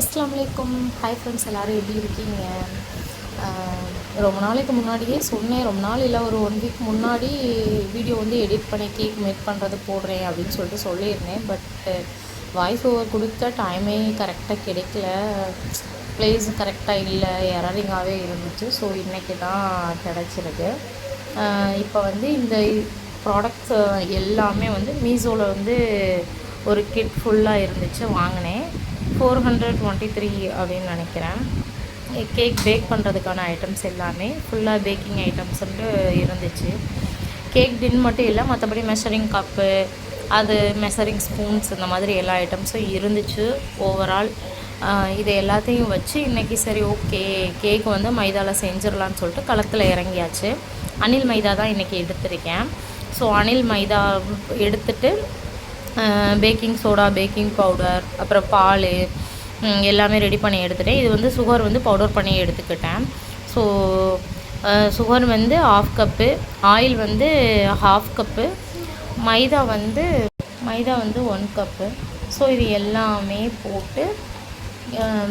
அஸ்லாம் வலைக்கம் hi friends எல்லோரும் எப்படி இருக்கீங்க? ரொம்ப நாளைக்கு முன்னாடியே சொன்னேன். ரொம்ப நாள் இல்லை ஒரு ஒன் வீக் முன்னாடி வீடியோ வந்து எடிட் பண்ணி கேக் மேக் பண்ணுறது போடுறேன் அப்படின்னு சொல்லிட்டு சொல்லியிருந்தேன். பட் வாய்ஸ் ஓவர் கொடுத்த டைமே கரெக்டாக கிடைக்கல. ப்ளேஸ் கரெக்டாக இல்லை எரரிங்காகவே இருந்துச்சு. ஸோ இன்றைக்கி தான் கிடச்சிருக்கு. இப்போ வந்து இந்த ப்ராடக்ட்ஸ் எல்லாமே வந்து மீஷோவில் வந்து ஒரு கிட் ஃபுல்லாக இருந்துச்சு வாங்கினேன். ஃபோர் ஹண்ட்ரட் டுவெண்ட்டி த்ரீ அப்படின்னு நினைக்கிறேன். கேக் பேக் பண்ணுறதுக்கான ஐட்டம்ஸ் எல்லாமே ஃபுல்லாக பேக்கிங் ஐட்டம்ஸ்ன்ட்டு இருந்துச்சு. கேக் டின் மட்டும் இல்லை மற்றபடி மெஷரிங் கப்பு அது மெஷரிங் ஸ்பூன்ஸ் இந்த மாதிரி எல்லா ஐட்டம்ஸும் இருந்துச்சு ஓவரால் இது எல்லாத்தையும் வச்சு இன்றைக்கி சரி ஓகே கேக் வந்து மைதாவில் செஞ்சிடலான்னு சொல்லிட்டு களத்தில் இறங்கியாச்சு. அணில் மைதா தான் இன்றைக்கி எடுத்திருக்கேன். ஸோ அணில் மைதா எடுத்துட்டு பேக்கிங் சோடா பேக்கிங் பவுடர் அப்புறம் பால் எல்லாமே ரெடி பண்ணி எடுத்துட்டேன். இது வந்து சுகர் வந்து பவுடர் பண்ணி எடுத்துக்கிட்டேன். ஸோ சுகர் வந்து ஆஃப் கப்பு ஆயில் வந்து ஹாஃப் கப்பு மைதா வந்து மைதா வந்து ஒன் கப்பு ஸோ இது எல்லாமே போட்டு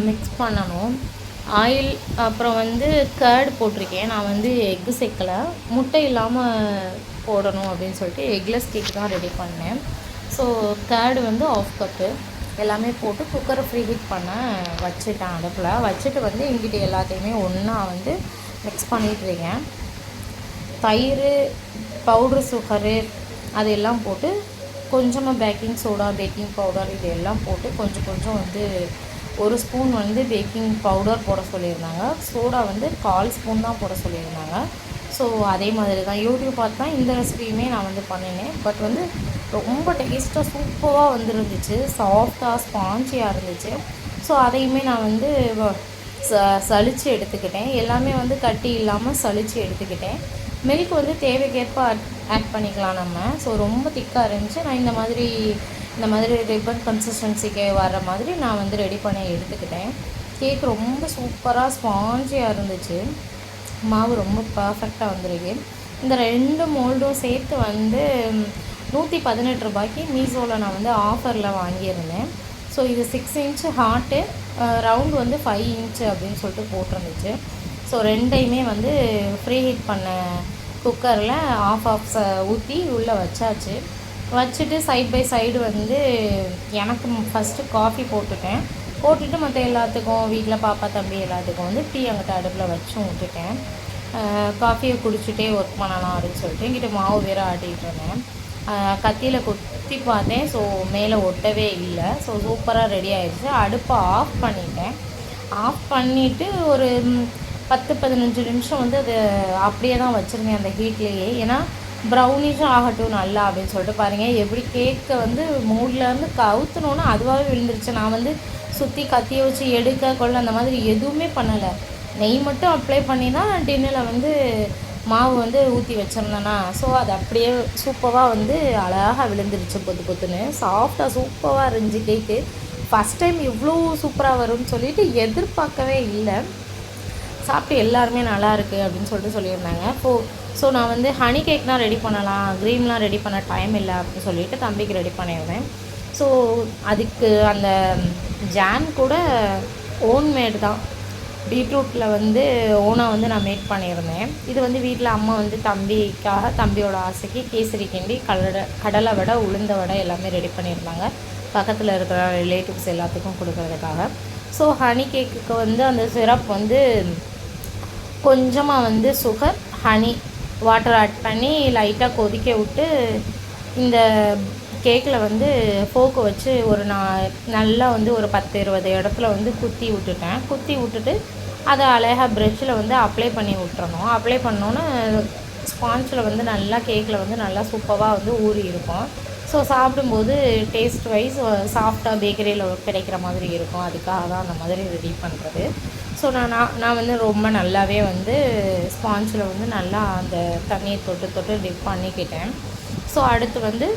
மிக்ஸ் பண்ணணும். ஆயில் அப்புறம் வந்து கேர்டு போட்டிருக்கேன். நான் வந்து எக்கு சேர்க்கலை. முட்டை இல்லாமல் போடணும் அப்படின்னு சொல்லிட்டு எக்லெஸ் கேக் தான் ரெடி பண்ணேன். ஸோ கேர்டு வந்து ஆஃப் கப்பு எல்லாமே போட்டு குக்கரை ஃப்ரீ ஹீட் பண்ண வச்சுட்டேன் அடுப்பில். வச்சுட்டு வந்து எங்கிட்ட எல்லாத்தையுமே ஒன்றா வந்து மிக்ஸ் பண்ணிகிட்ருக்கேன் தயிர் பவுட்ரு சுகரு அதெல்லாம் போட்டு கொஞ்சமாக பேக்கிங் சோடா பேக்கிங் பவுடர் இது எல்லாம் போட்டு கொஞ்சம் கொஞ்சம் வந்து ஒரு ஸ்பூன் வந்து பேக்கிங் பவுடர் போட சொல்லியிருந்தாங்க. சோடா வந்து கால் ஸ்பூன் தான் போட சொல்லியிருந்தாங்க. ஸோ அதே மாதிரி தான் யூடியூப் பார்த்து தான் இந்த ரெசிபியுமே நான் வந்து பண்ணினேன். பட் வந்து ரொம்ப டேஸ்ட்டாக சூப்பராக வந்துருந்துச்சு. சாஃப்டாக ஸ்பாஞ்சியாக இருந்துச்சு. ஸோ அதையுமே நான் வந்து வ- ச சலிச்சு எடுத்துக்கிட்டேன். எல்லாமே வந்து கட்டி இல்லாமல் சளிச்சு எடுத்துக்கிட்டேன். மில்க் வந்து தேவைக்கேற்ப ஆட் பண்ணிக்கலாம் நம்ம. ஸோ ரொம்ப திக்காக இருந்துச்சு. நான் இந்த மாதிரி இந்த மாதிரி ரிப்பன் கன்சிஸ்டன்சிக்கு வர்ற மாதிரி நான் வந்து ரெடி பண்ணி எடுத்துக்கிட்டேன். கேக் ரொம்ப சூப்பராக ஸ்பாஞ்சியாக இருந்துச்சு. மாவு ரொம்ப பர்ஃபெக்டாக வந்திருக்கு. இந்த ரெண்டு மோல்டும் சேர்த்து வந்து நூற்றி பதினெட்டு ரூபாய்க்கு மீஷோவில் நான் வந்து ஆஃபரில் வாங்கியிருந்தேன். ஸோ இது சிக்ஸ் இன்ச்சு ஹார்ட்டு ரவுண்டு வந்து ஃபைவ் இன்ச்சு அப்படின்னு சொல்லிட்டு போட்டிருந்துச்சு. ஸோ ரெண்டையுமே வந்து ஃப்ரீ ஹீட் பண்ண குக்கரில் ஆஃப் ஆஃப் ஊற்றி உள்ளே வச்சாச்சு. வச்சுட்டு சைட் பை சைடு வந்து எனக்கு ஃபஸ்ட்டு காஃபி போட்டுட்டேன். போட்டுட்டு மற்ற எல்லாத்துக்கும் வீட்டில் பாப்பா தம்பி எல்லாத்துக்கும் வந்து டீ அங்கிட்ட அடுப்பில் வச்சும் விட்டுட்டேன் காஃபியை குடிச்சிட்டே ஒர்க் பண்ணலாம் அப்படின்னு சொல்லிட்டு என்கிட்ட மாவு வேறு ஆட்டிகிட்டு இருந்தேன். கத்தியில் குத்தி பார்த்தேன். ஸோ மேலே ஒட்டவே இல்லை. ஸோ சூப்பராக ரெடி ஆயிடுச்சு. அடுப்பை ஆஃப் பண்ணிட்டேன். ஆஃப் பண்ணிவிட்டு ஒரு பத்து பதினஞ்சு நிமிஷம் வந்து அது அப்படியே தான் வச்சுருந்தேன் அந்த ஹீட்லேயே ஏன்னா ப்ரௌனிஷும் ஆகட்டும் நல்லா அப்படின்னு சொல்லிட்டு பாருங்கள் எப்படி கேக்கை வந்து மூட்லேருந்து கவுத்துனோன்னா அதுவாகவே விழுந்துருச்சு. நான் வந்து சுற்றி கத்தியை வச்சு எடுக்க கொள்ள அந்த மாதிரி எதுவுமே பண்ணலை. நெய் மட்டும் அப்ளை பண்ணி தான் டின்னில் வந்து மாவு வந்து ஊற்றி வச்சிருந்தேனா ஸோ அது அப்படியே சூப்பராக வந்து அழகாக விழுந்துருச்சு பொத்து பொத்துன்னு. சாஃப்டாக சூப்பராக இருந்துச்சு கேக்கு ஃபஸ்ட் டைம் இவ்வளோ சூப்பராக வரும்னு சொல்லிட்டு எதிர்பார்க்கவே இல்லை. சாப்பிட்டு எல்லாருமே நல்லா இருக்குது அப்படின்னு சொல்லிட்டு சொல்லியிருந்தாங்க. ஸோ ஸோ நான் வந்து ஹனி கேக்லாம் ரெடி பண்ணலாம் க்ரீம்லாம் ரெடி பண்ண டைம் இல்லை அப்படின்னு சொல்லிட்டு தம்பிக்கு ரெடி பண்ணியிருந்தேன். ஸோ அதுக்கு அந்த ஜாம் கூட ஓன் மேடு தான். பீட்ரூட்டில் வந்து ஓனாக வந்து நான் மேக் பண்ணியிருந்தேன். இது வந்து வீட்டில் அம்மா வந்து தம்பிக்காக தம்பியோட ஆசைக்கு கேசரி கிண்டி கடலை கடலை வடை உளுந்த வடை எல்லாமே ரெடி பண்ணியிருந்தாங்க. பக்கத்தில் இருக்கிற ரிலேட்டிவ்ஸ் எல்லாத்துக்கும் கொடுக்கறதுக்காக. ஸோ ஹனி கேக்குக்கு வந்து அந்த சிரப் வந்து கொஞ்சமாக வந்து சுகர் ஹனி வாட்டர் ஆட் பண்ணி லைட்டாக கொதிக்க விட்டு இந்த கேக்கில் வந்து ஃபோக்கு வச்சு ஒரு நான் நல்லா வந்து ஒரு பத்து இருபது இடத்துல வந்து குத்தி விட்டுட்டேன். குத்தி விட்டுட்டு அதை அழகாக ப்ரெஷ்ஷில் வந்து அப்ளை பண்ணி விட்டுறணும். அப்ளை பண்ணோன்னே ஸ்பான்ஸில் வந்து நல்லா கேக்கில் வந்து நல்லா சூப்பராக வந்து ஊறி இருக்கும். ஸோ சாப்பிடும்போது டேஸ்ட் வைஸ் சாஃப்டாக பேக்கரியில் கிடைக்கிற மாதிரி இருக்கும். அதுக்காக தான் அந்த மாதிரி ரெடி பண்ணுறது ஸோ நான் நான் நான் வந்து ரொம்ப நல்லாவே வந்து ஸ்பான்ஸில் வந்து நல்லா அந்த தண்ணியை தொட்டு தொட்டு டிப் பண்ணிக்கிட்டேன். ஸோ அடுத்து வந்து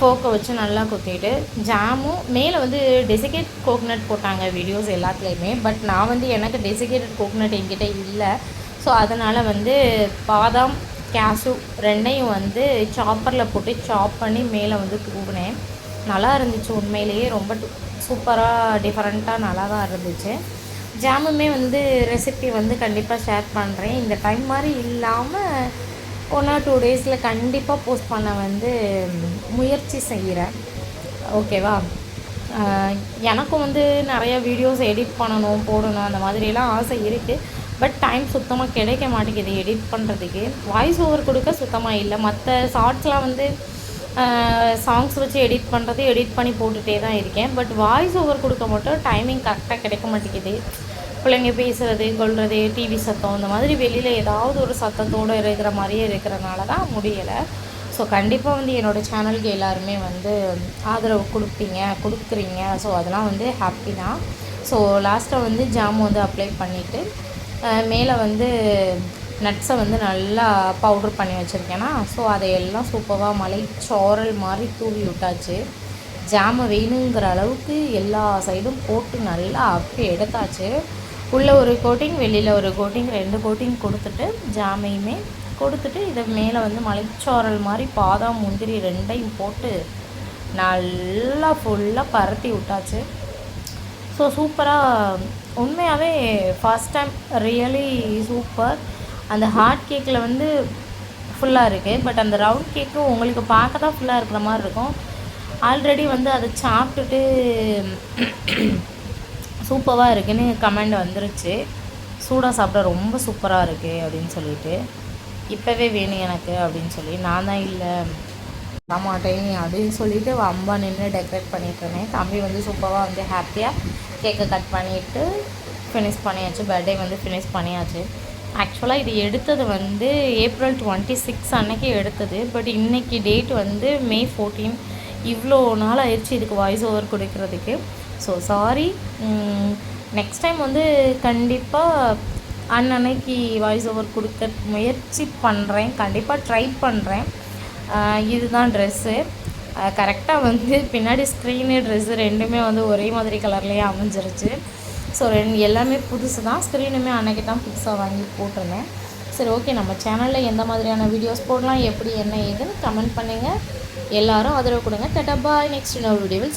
ஃபோக்கை வச்சு நல்லா குத்திட்டு ஜாமும் மேலே வந்து டெசிகேட் கோகனட் போட்டாங்க வீடியோஸ் எல்லாத்துலேயுமே. பட் நான் வந்து எனக்கு டெசிகேட்டட் கோகனட் என்கிட்ட இல்லை. ஸோ அதனால் வந்து பாதாம் கேஷு ரெண்டையும் வந்து சாப்பரில் போட்டு சாப் பண்ணி மேலே வந்து தூவினேன். நல்லா இருந்துச்சு உண்மையிலேயே. ரொம்ப சூப்பராக டிஃப்ரெண்ட்டாக நல்லா தான் இருந்துச்சு. ஜாமுமே வந்து ரெசிபி வந்து கண்டிப்பாக ஷேர் பண்ணுறேன் இந்த டைம் மாதிரி இல்லாமல் ஒன் ஆர் டூ டேஸில் கண்டிப்பாக போஸ்ட் பண்ண வந்து முயற்சி செய்கிறேன் ஓகேவா எனக்கும் வந்து நிறைய வீடியோஸ் எடிட் பண்ணணும் போடணும் அந்த மாதிரிலாம் ஆசை இருக்குது பட் டைம் சுத்தமாக கிடைக்க மாட்டேங்குது எடிட் பண்ணுறதுக்கு வாய்ஸ் ஓவர் கொடுக்க சுத்தமாக இல்லை. மற்ற ஷார்ட்ஸ்லாம் வந்து சாங்ஸ் வச்சு எடிட் பண்ணுறது எடிட் பண்ணி போட்டுகிட்டே தான் இருக்கேன். பட் வாய்ஸ் ஓவர் கொடுக்க மட்டும் டைமிங் கரெக்டாக கிடைக்க மாட்டேங்குது. பிள்ளைங்க பேசுகிறது கொள்வது டிவி சத்தம் இந்த மாதிரி வெளியில் ஏதாவது ஒரு சத்தத்தோடு இருக்கிற மாதிரியே இருக்கிறனால தான் முடியலை. ஸோ கண்டிப்பாக வந்து என்னோடய சேனலுக்கு எல்லாருமே வந்து ஆதரவு கொடுப்பீங்க கொடுக்குறீங்க. ஸோ அதெல்லாம் வந்து ஹாப்பி தான். ஸோ லாஸ்ட்டாக வந்து ஜாம் வந்து அப்ளை பண்ணிவிட்டு மேலே வந்து நட்ஸை வந்து நல்லா பவுட்ரு பண்ணி வச்சுருக்கேன்னா ஸோ அதையெல்லாம் சூப்பராக மலை சோரல் மாதிரி தூவி விட்டாச்சு. ஜாமை வேணுங்கிற அளவுக்கு எல்லா சைடும் போட்டு நல்லா அப்பி எடுத்தாச்சு. உள்ளே ஒரு கோட்டிங் வெளியில் ஒரு கோட்டிங் ரெண்டு கோட்டிங் கொடுத்துட்டு ஜாமையுமே கொடுத்துட்டு இதை மேலே வந்து மலைச்சாரல் மாதிரி பாதாம் முந்திரி ரெண்டையும் போட்டு நல்லா ஃபுல்லாக பரத்தி விட்டாச்சு. ஸோ சூப்பராக உண்மையாகவே ஃபர்ஸ்ட் டைம் ரியலி சூப்பர் அந்த ஹார்ட் கேக்கில் வந்து ஃபுல்லாக இருக்குது பட் அந்த ரவுண்ட் கேக்கு உங்களுக்கு பார்க்க தான் ஃபுல்லாக இருக்கிற மாதிரி இருக்கும். ஆல்ரெடி வந்து அதை சாப்பிட்டுட்டு சூப்பராக இருக்குன்னு கமெண்ட் வந்துருச்சு. சூடாக சாப்பிட ரொம்ப சூப்பராக இருக்குது அப்படின்னு சொல்லிட்டு. இப்போவே வேணும் எனக்கு அப்படின்னு சொல்லி. நான் தான் இல்லை. மாட்டேன் அப்படின்னு சொல்லிட்டு அம்பா நின்று டெக்கரேட் பண்ணிட்டு இருந்தேன். தம்பி வந்து சூப்பராக வந்து ஹாப்பியாக கேக்கை கட் பண்ணிவிட்டு ஃபினிஷ் பண்ணியாச்சு. பர்த்டே வந்து ஃபினிஷ் பண்ணியாச்சு. ஆக்சுவலாக இது எடுத்தது வந்து ஏப்ரல் டுவெண்ட்டி சிக்ஸ் அன்னைக்கு எடுத்தது. பட் இன்றைக்கி டேட் வந்து மே ஃபோர்டீன் இவ்வளோ நாள் ஆயிடுச்சு இதுக்கு வாய்ஸ் ஓவர் கொடுக்கறதுக்கு. ஸோ சாரி நெக்ஸ்ட் டைம் வந்து கண்டிப்பாக அன்னன்னைக்கு வாய்ஸ் ஓவர் கொடுக்க முயற்சி பண்ணுறேன் கண்டிப்பாக ட்ரை பண்ணுறேன் இதுதான் ட்ரெஸ்ஸு கரெக்டாக வந்து பின்னாடி ஸ்க்ரீனு ட்ரெஸ்ஸு ரெண்டுமே வந்து ஒரே மாதிரி கலர்லேயே அமைஞ்சிருச்சு. ஸோ ரெண்டு எல்லாமே புதுசு தான். ஸ்க்ரீனுமே அன்னைக்கு தான் புதுசாக வாங்கி போட்டிருந்தேன். சரி ஓகே நம்ம சேனலில் எந்த மாதிரியான வீடியோஸ் போடலாம் எப்படி என்ன ஏதுன்னு கமெண்ட் பண்ணுங்கள் எல்லாரும் ஆதரவு கொடுங்க. டட்டா பாய் நெக்ஸ்ட் இன்னொரு வீடியோவில்